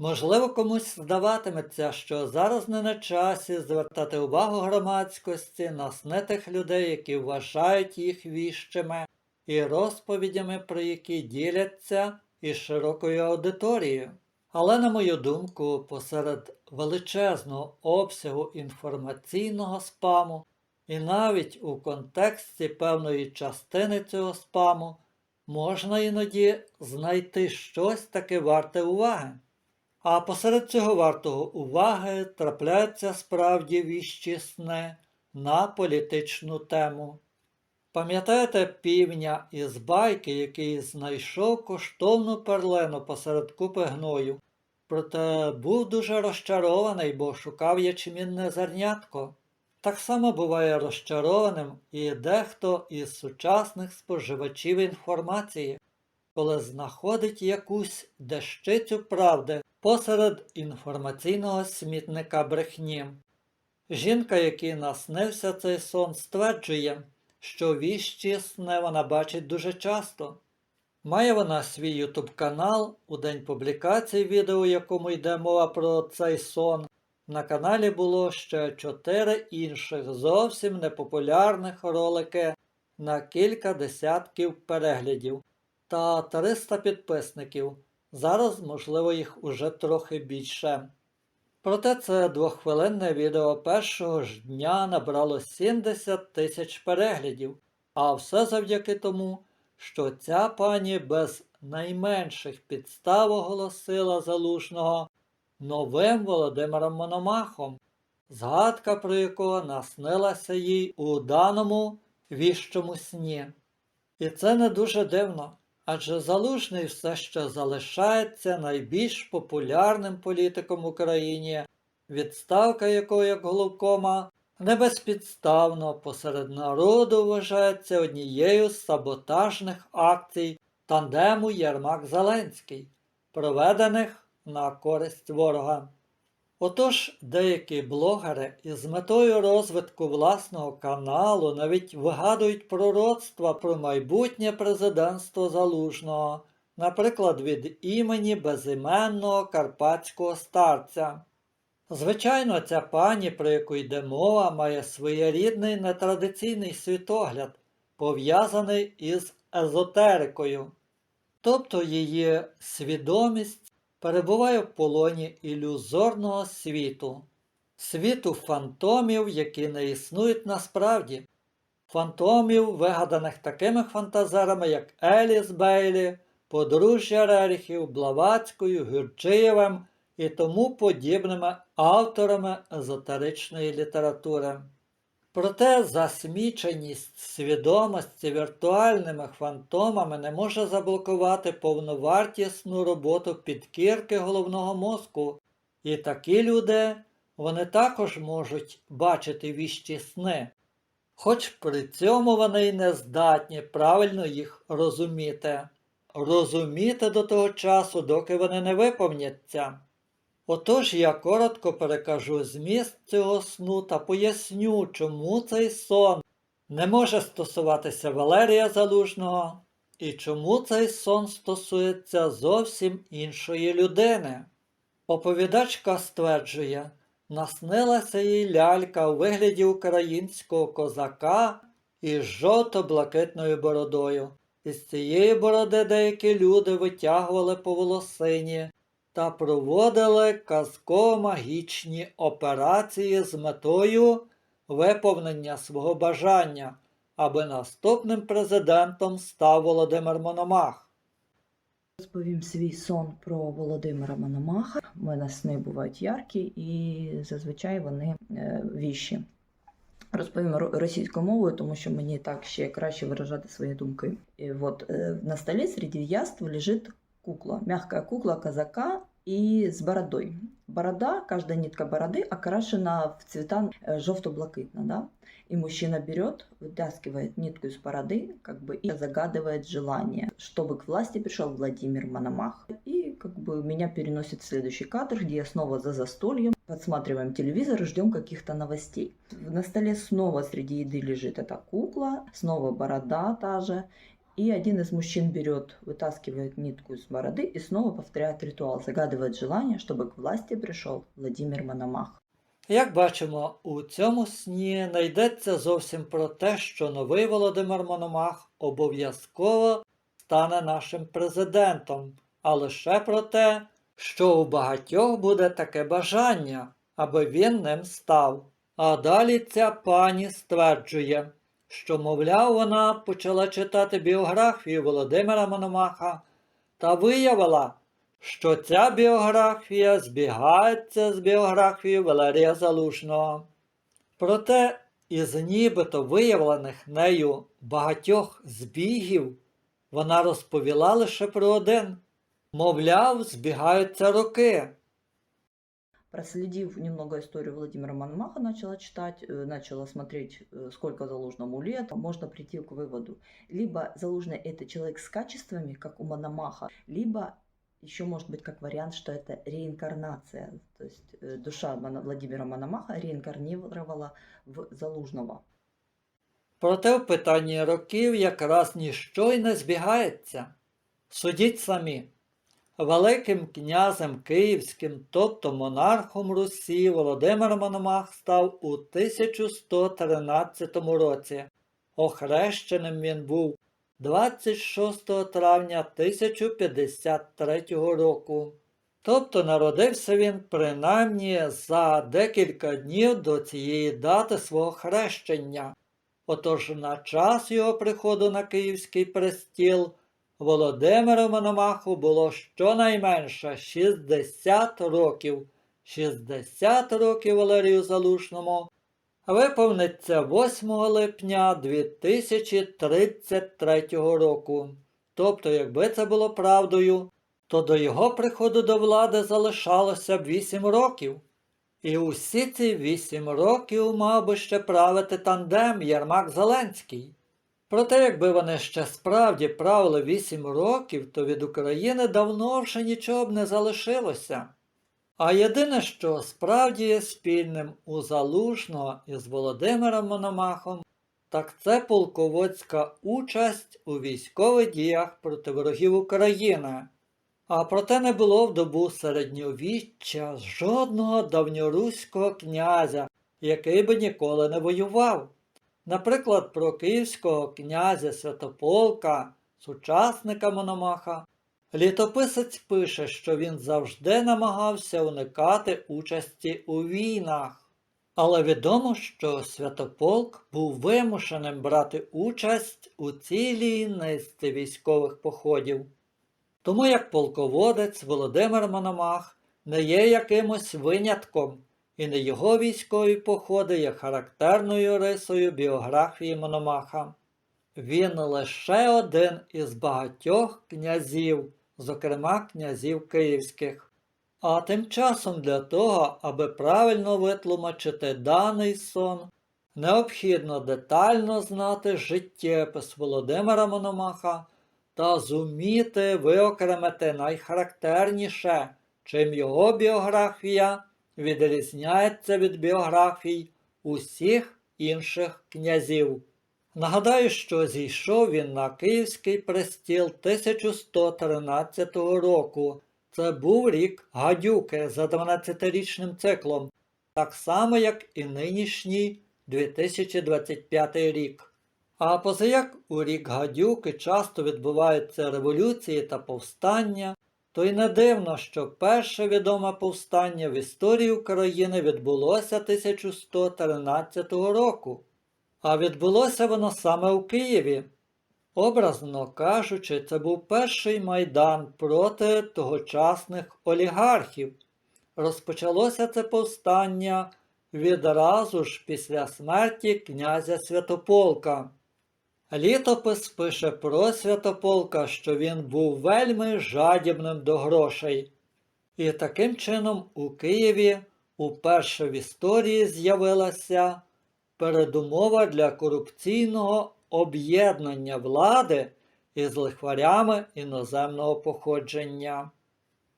Можливо, комусь здаватиметься, що зараз не на часі звертати увагу громадськості на сни тих людей, які вважають їх віщими, і розповідями, про які діляться із широкою аудиторією. Але, на мою думку, посеред величезного обсягу інформаційного спаму і навіть у контексті певної частини цього спаму можна іноді знайти щось таке варте уваги. А посеред цього вартого уваги трапляються справді віщі сни на політичну тему. Пам'ятаєте півня із байки, який знайшов коштовну перлину посеред купи гною, проте був дуже розчарований, бо шукав ячмінне зернятко. Так само буває розчарованим і дехто із сучасних споживачів інформації, коли знаходить якусь дещицю правди посеред інформаційного смітника брехні. Жінка, якій наснився цей сон, стверджує, що віщі сни вона бачить дуже часто. Має вона свій ютуб канал, у день публікації відео, якому йде мова про цей сон. На каналі було ще чотири інших зовсім непопулярних ролики на кілька десятків переглядів та 300 підписників. Зараз, можливо, їх уже трохи більше. Проте це двохвилинне відео першого ж дня набрало 70 тисяч переглядів, а все завдяки тому, що ця пані без найменших підстав оголосила залужного новим Володимиром Мономахом, згадка про якого наснилася їй у даному віщому сні. І це не дуже дивно, адже Залужний все ще залишається найбільш популярним політиком в Україні, відставка якого як головкома не безпідставно посеред народу вважається однією з саботажних акцій тандему Єрмак Зеленський, проведених на користь ворога. Отож, деякі блогери із метою розвитку власного каналу навіть вигадують пророцтва про майбутнє президентство Залужного, наприклад, від імені безіменного карпатського старця. Звичайно, ця пані, про яку йде мова, має своєрідний нетрадиційний світогляд, пов'язаний із езотерикою, тобто її свідомість перебуває в полоні ілюзорного світу, світу фантомів, які не існують насправді, фантомів, вигаданих такими фантазерами, як Еліс Бейлі, подружжя Реріхів, Блаватською, Гюрчиєвим і тому подібними авторами езотеричної літератури. Проте засміченість свідомості віртуальними фантомами не може заблокувати повновартісну роботу підкірки головного мозку, і такі люди вони також можуть бачити віщі сни, хоч при цьому вони й не здатні правильно їх розуміти, розуміти до того часу, доки вони не виповняться. Отож я коротко перекажу зміст цього сну та поясню, чому цей сон не може стосуватися Валерія Залужного і чому цей сон стосується зовсім іншої людини. Оповідачка стверджує, наснилася їй лялька у вигляді українського козака із жовто-блакитною бородою. Із цієї бороди деякі люди витягували по волосині та проводили казково-магічні операції з метою виповнення свого бажання, аби наступним президентом став Володимир Мономах. Розповім свій сон про Володимира Мономаха. У мене сни бувають яркі і зазвичай вони е, віщі. Розповім ро- російською мовою, тому що мені так ще краще виражати свої думки. І от е, на столі серед яств лежит кукла, мягкая кукла казака и с бородой. Борода, каждая нитка бороды окрашена в цвета э, жовто-блакитно, да? И мужчина берет, вытаскивает нитку из бороды, как бы, и загадывает желание, чтобы к власти пришел Владимир Мономах. И как бы меня переносит в следующий кадр, где я снова за застольем, подсматриваем телевизор и ждем каких-то новостей. На столе снова среди еды лежит эта кукла, снова борода та же, И один из мужчин берет, вытаскивает нитку из бороды и снова повторяет ритуал, загадывает желание, чтобы к власти пришел Владимир Мономах. Як бачимо, у цьому сні не йдеться зовсім про те, що новий Володимир Мономах обов'язково стане нашим президентом, а лише про те, що у багатьох буде таке бажання, аби він ним став. А далі ця пані стверджує, що, мовляв, вона почала читати біографію Володимира Мономаха та виявила, що ця біографія збігається з біографією Валерія Залужного. Проте із нібито виявлених нею багатьох збігів вона розповіла лише про один. Мовляв, збігаються роки. Проследив немного историю Владимира Мономаха, начала читать, э, начала смотреть, э, сколько Залужному лет, можно прийти к выводу. Либо Залужный это человек с качествами, как у Мономаха, либо еще может быть как вариант, что это реинкарнация. То есть э, душа Моно- Владимира Мономаха реинкарнировала в Залужного. Проте в питанні років якраз ніщо й не збігається. Судіть самі. Великим князем Київським, тобто монархом Русі, Володимир Мономах став у 1113 році. Охрещеним він був 26 травня 1053 року. Тобто народився він принаймні за декілька днів до цієї дати свого хрещення. Отож на час його приходу на Київський престіл Володимиру Мономаху було щонайменше 60 років. 60 років Валерію Залушному виповниться 8 липня 2033 року. Тобто, якби це було правдою, то до його приходу до влади залишалося б 8 років. І усі ці вісім років мав би ще правити тандем Єрмак Зеленський. Проте, якби вони ще справді правили вісім років, то від України давно вже нічого б не залишилося. А єдине, що справді є спільним у Залужного із Володимиром Мономахом, так це полководська участь у військових діях проти ворогів України. А проте не було в добу середньовіччя жодного давньоруського князя, який би ніколи не воював. Наприклад, про київського князя Святополка, сучасника Мономаха, літописець пише, що він завжди намагався уникати участі у війнах. Але відомо, що Святополк був вимушеним брати участь у цілій низці військових походів. Тому як полководець Володимир Мономах не є якимось винятком, і не його військові походи є характерною рисою біографії Мономаха. Він лише один із багатьох князів, зокрема князів київських. А тим часом для того, аби правильно витлумачити даний сон, необхідно детально знати життєпис Володимира Мономаха та зуміти виокремити найхарактерніше, чим його біографія відрізняється від біографій усіх інших князів. Нагадаю, що зійшов він на Київський престіл 1113 року. Це був рік гадюки за 12-річним циклом, так само як і нинішній 2025 рік. А позаяк у рік гадюки часто відбуваються революції та повстання, то й не дивно, що перше відоме повстання в історії України відбулося 1113 року. А відбулося воно саме у Києві. Образно кажучи, це був перший майдан проти тогочасних олігархів. Розпочалося це повстання відразу ж після смерті князя Святополка. Літопис пише про Святополка, що він був вельми жадібним до грошей. І таким чином у Києві уперше в історії з'явилася передумова для корупційного об'єднання влади із лихварями іноземного походження.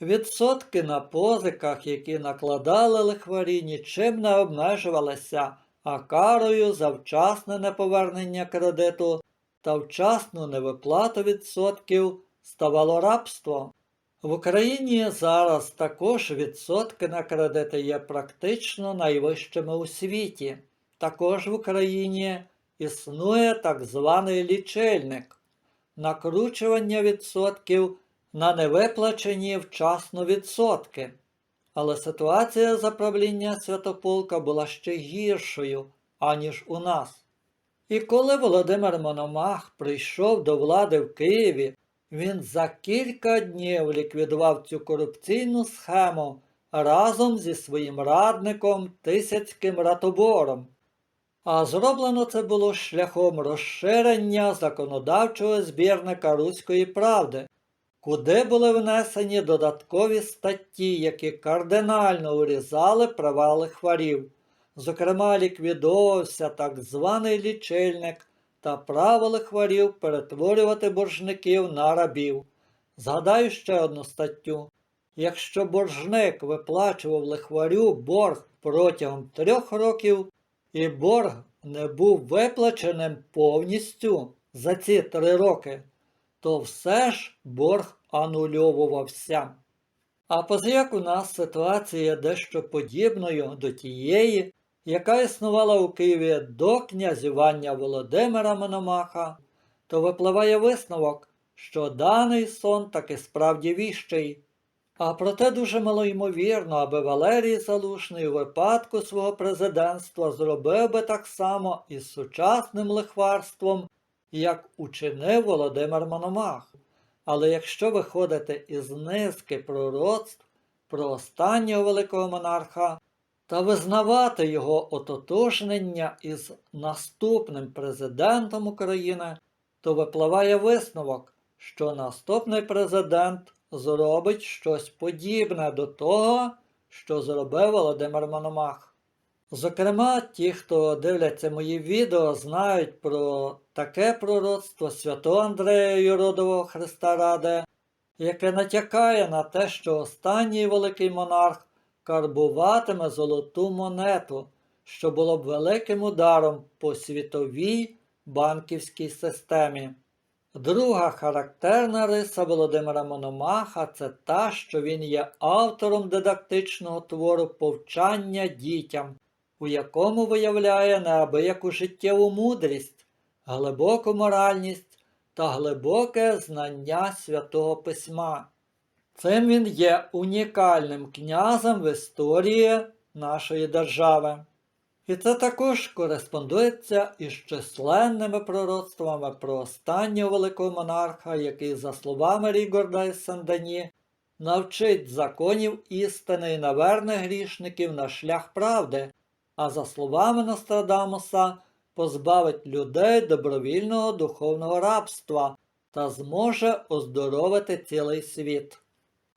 Відсотки на позиках, які накладали лихварі, нічим не обмежувалися, а карою за вчасне неповернення кредиту та вчасну невиплату відсотків ставало рабство. В Україні зараз також відсотки на кредити є практично найвищими у світі. Також в Україні існує так званий лічильник накручування відсотків на невиплачені вчасно відсотки. Але ситуація за правління Святополка була ще гіршою, аніж у нас. І коли Володимир Мономах прийшов до влади в Києві, він за кілька днів ліквідував цю корупційну схему разом зі своїм радником Тисяцьким Ратобором. А зроблено це було шляхом розширення законодавчого збірника Руської правди, куди були внесені додаткові статті, які кардинально урізали права лихварів. Зокрема, ліквідовувався так званий лічильник та право лихварів перетворювати боржників на рабів. Згадаю ще одну статтю. Якщо боржник виплачував лихварю борг протягом трьох років, і борг не був виплаченим повністю за ці три роки, то все ж борг анульовувався. А позаяк у нас ситуація дещо подібною до тієї, яка існувала у Києві до князювання Володимира Мономаха, то випливає висновок, що даний сон таки справді віщий. А проте дуже малоймовірно, аби Валерій Залушний у випадку свого президентства зробив би так само із сучасним лихварством, як учинив Володимир Мономах. Але якщо виходити із низки пророцтв про останнього великого монарха та визнавати його ототожнення із наступним президентом України, то випливає висновок, що наступний президент зробить щось подібне до того, що зробив Володимир Мономах. Зокрема, ті, хто дивляться мої відео, знають про таке пророцтво святого Андрея Юродового Христа Ради, яке натякає на те, що останній великий монарх карбуватиме золоту монету, що було б великим ударом по світовій банківській системі. Друга характерна риса Володимира Мономаха це та, що він є автором дидактичного твору повчання дітям, у якому виявляє неабияку життєву мудрість, глибоку моральність та глибоке знання святого письма. Цим він є унікальним князем в історії нашої держави. І це також кореспондується із численними пророцтвами про останнього великого монарха, який, за словами Рігорда із Сен-Дені, навчить законів істини і наверне грішників на шлях правди, а за словами Нострадамуса, позбавить людей добровільного духовного рабства та зможе оздоровити цілий світ.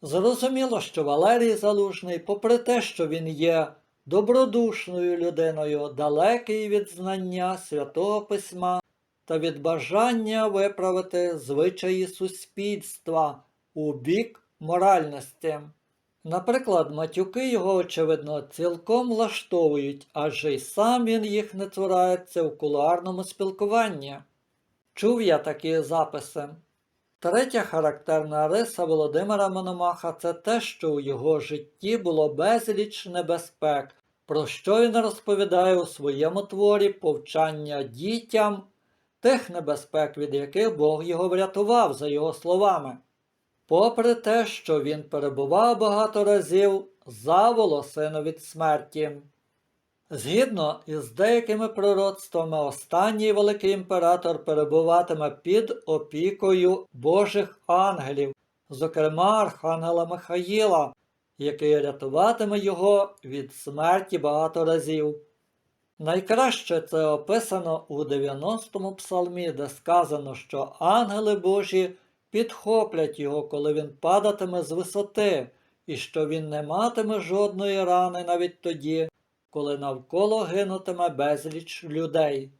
Зрозуміло, що Валерій Залужний, попри те, що він є добродушною людиною, далекий від знання святого письма та від бажання виправити звичаї суспільства у бік моральності. Наприклад, матюки його, очевидно, цілком влаштовують, адже й сам він їх не цурається в кулуарному спілкуванні. Чув я такі записи. Третя характерна риса Володимира Мономаха це те, що у його житті було безліч небезпек, про що він розповідає у своєму творі повчання дітям тих небезпек, від яких Бог його врятував, за його словами. Попри те, що він перебував багато разів за волосину від смерті. Згідно із деякими пророцтвами, останній великий імператор перебуватиме під опікою Божих ангелів, зокрема Архангела Михаїла, який рятуватиме його від смерті багато разів. Найкраще це описано у 90-му псалмі, де сказано, що ангели Божі підхоплять його, коли він падатиме з висоти, і що він не матиме жодної рани навіть тоді, коли навколо гинутиме безліч людей.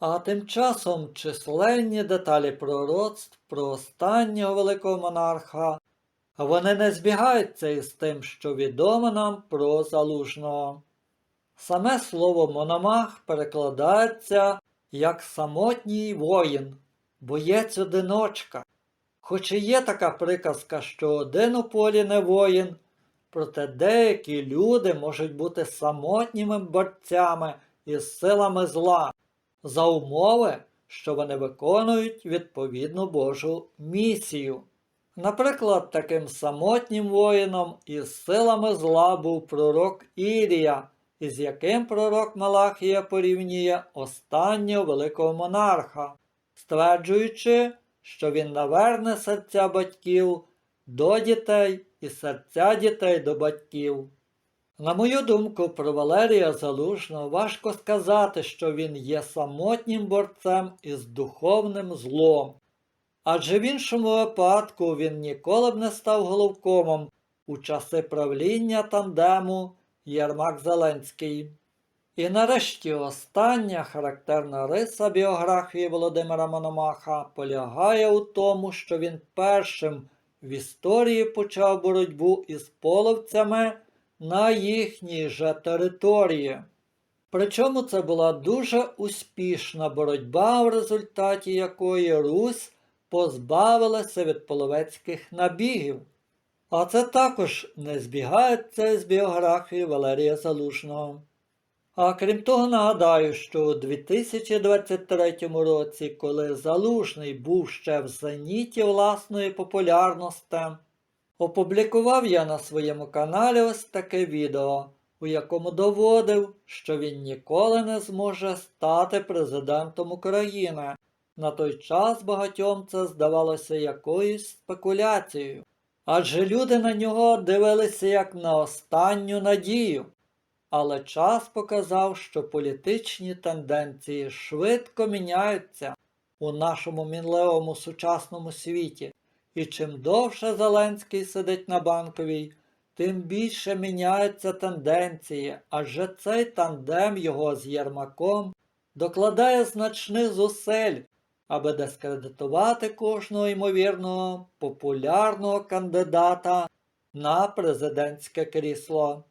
А тим часом численні деталі пророцтв про останнього великого монарха, вони не збігаються із тим, що відомо нам про залужного. Саме слово мономах перекладається як самотній воїн. боєць одиночка. Хоч і є така приказка, що один у полі не воїн, проте деякі люди можуть бути самотніми борцями із силами зла, за умови, що вони виконують відповідну Божу місію. Наприклад, таким самотнім воїном із силами зла був пророк Ірія, із яким пророк Малахія порівнює останнього великого монарха, стверджуючи, що він наверне серця батьків до дітей і серця дітей до батьків. На мою думку, про Валерія Залужного важко сказати, що він є самотнім борцем із духовним злом. Адже в іншому випадку він ніколи б не став головкомом у часи правління тандему Єрмак Зеленський. І нарешті остання характерна риса біографії Володимира Мономаха полягає у тому, що він першим в історії почав боротьбу із половцями на їхній же території. Причому це була дуже успішна боротьба, в результаті якої Русь позбавилася від половецьких набігів. А це також не збігається з біографії Валерія Залужного. А крім того, нагадаю, що у 2023 році, коли Залужний був ще в зеніті власної популярності, опублікував я на своєму каналі ось таке відео, у якому доводив, що він ніколи не зможе стати президентом України. На той час багатьом це здавалося якоюсь спекуляцією, адже люди на нього дивилися як на останню надію. Але час показав, що політичні тенденції швидко міняються у нашому мінлевому сучасному світі, і чим довше Зеленський сидить на банковій, тим більше міняються тенденції, адже цей тандем його з Єрмаком докладає значних зусиль, аби дискредитувати кожного ймовірного популярного кандидата на президентське крісло.